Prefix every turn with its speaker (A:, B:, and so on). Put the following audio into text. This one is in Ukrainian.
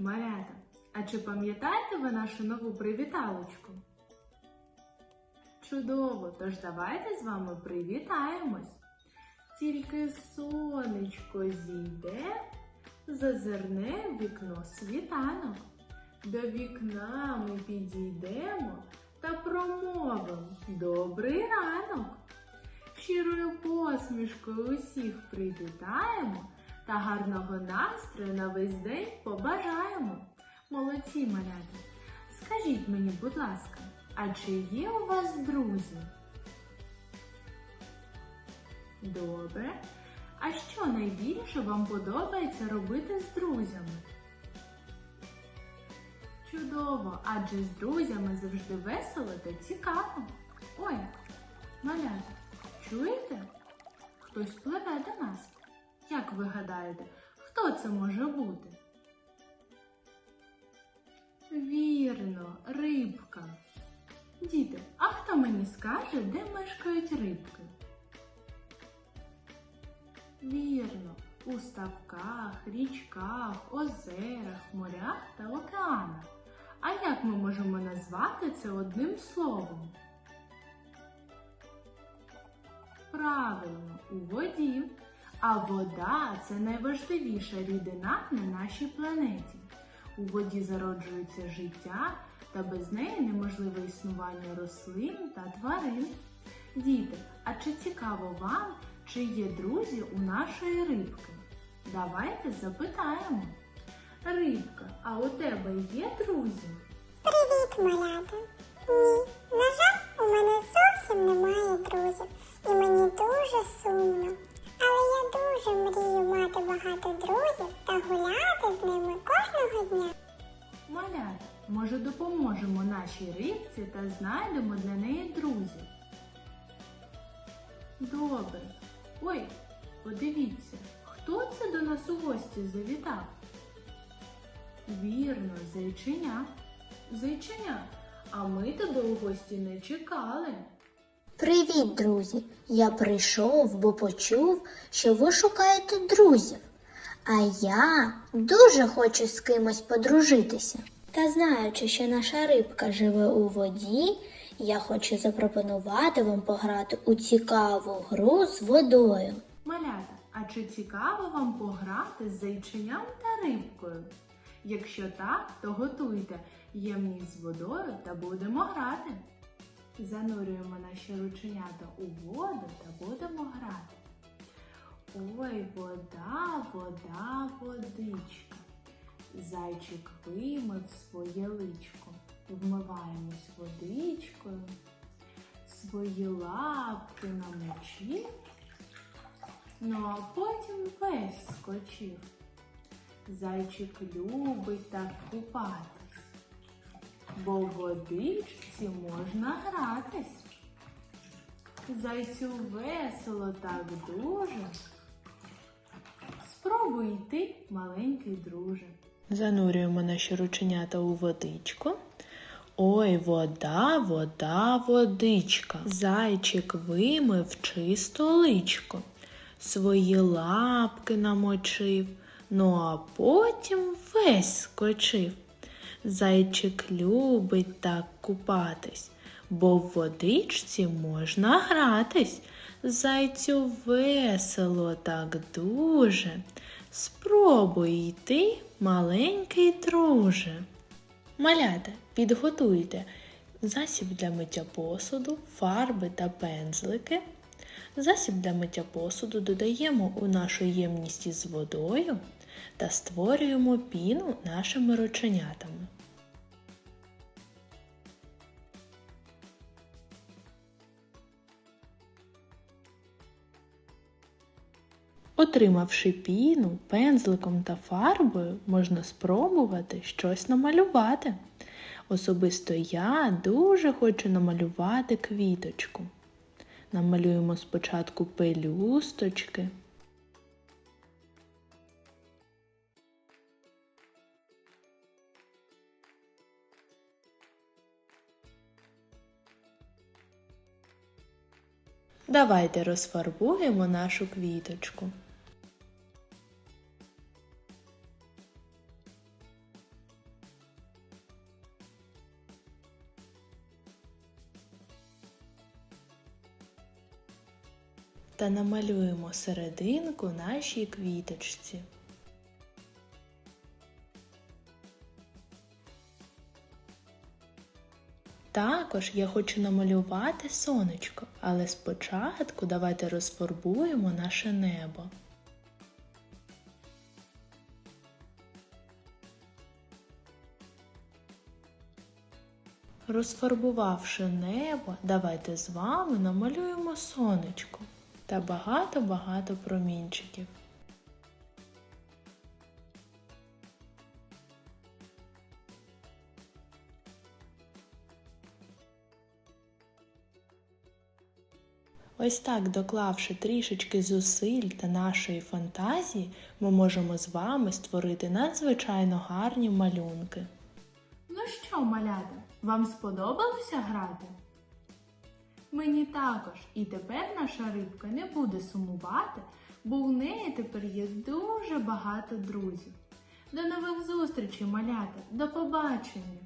A: малята! А чи пам'ятаєте ви нашу нову привіталочку? Чудово! Тож давайте з вами привітаємось. Тільки сонечко зійде, зазирне в вікно світанок. До вікна ми підійдемо та промовимо добрий ранок. Щирою посмішкою усіх привітаємо та гарного настрою на весь день побажаємо. Молодці, малята! Скажіть мені, будь ласка, а чи є у вас друзі? Добре. А що найбільше вам подобається робити з друзями? Чудово, адже з друзями завжди весело та цікаво. Ой, малята, чуєте? Хтось пливе до нас. Як ви гадаєте, хто це може бути? Вірно, рибка. Діти, а хто мені скаже, де мешкають рибки? Вірно, у ставках, річках, озерах, морях та океанах. А як ми можемо назвати це одним словом? Правильно, у воді. А вода це найважливіша рідина на нашій планеті. У воді зароджується життя, та без неї неможливе існування рослин та тварин. Діти, а чи цікаво вам, чи є друзі у нашої рибки? Давайте запитаємо. Рибка, а у тебе є друзі?
B: Привіт, малята! Ні, друзів та гуляти з ними кожного дня.
A: Малята, може допоможемо нашій рибці та знайдемо для неї друзів. Добре. Ой, подивіться, хто це до нас у гості завітав? Вірно, зайченя. Зайченя, а ми тебе у гості не чекали.
C: Привіт, друзі! Я прийшов, бо почув, що ви шукаєте друзів. А я дуже хочу з кимось подружитися. Та знаючи, що наша рибка живе у воді, я хочу запропонувати вам пограти у цікаву гру з водою.
A: Малята, а чи цікаво вам пограти з зайченям та рибкою? Якщо так, то готуйте ємність з водою та будемо грати. Занурюємо наші рученята у воду та будемо грати. Ой, вода, вода, водичка. Зайчик вимив своє личко. Вмиваємось водичкою, свої лапки намочив, ну а потім весь скочив. Зайчик любить так купатись, бо в водичці можна гратись. Зайцю весело так дуже. Спробуй йти, маленький друже.
D: Занурюємо наші рученята у водичку. Ой, вода, вода, водичка. Зайчик вимив чисто личко, свої лапки намочив, ну а потім весь скочив. Зайчик любить так купатись, бо в водичці можна гратись. Зайцю весело так дуже. Спробуй йти, маленький друже. Малята, підготуйте засіб для миття посуду, фарби та пензлики. Засіб для миття посуду додаємо у нашу ємність із водою та створюємо піну нашими рученятами. Отримавши піну, пензликом та фарбою, можна спробувати щось намалювати. Особисто я дуже хочу намалювати квіточку. Намалюємо спочатку пелюсточки. Давайте розфарбуємо нашу квіточку.
A: Та намалюємо серединку нашій квіточці. Також я хочу намалювати сонечко, але спочатку давайте розфарбуємо наше небо. Розфарбувавши небо, давайте з вами намалюємо сонечко та багато-багато промінчиків. Ось так, доклавши трішечки зусиль та нашої фантазії, ми можемо з вами створити надзвичайно гарні малюнки.
E: Ну що, малята, вам сподобалося грати? Мені також, і тепер наша рибка не буде сумувати, бо у неї тепер є дуже багато друзів. До нових зустрічей, малята, до побачення!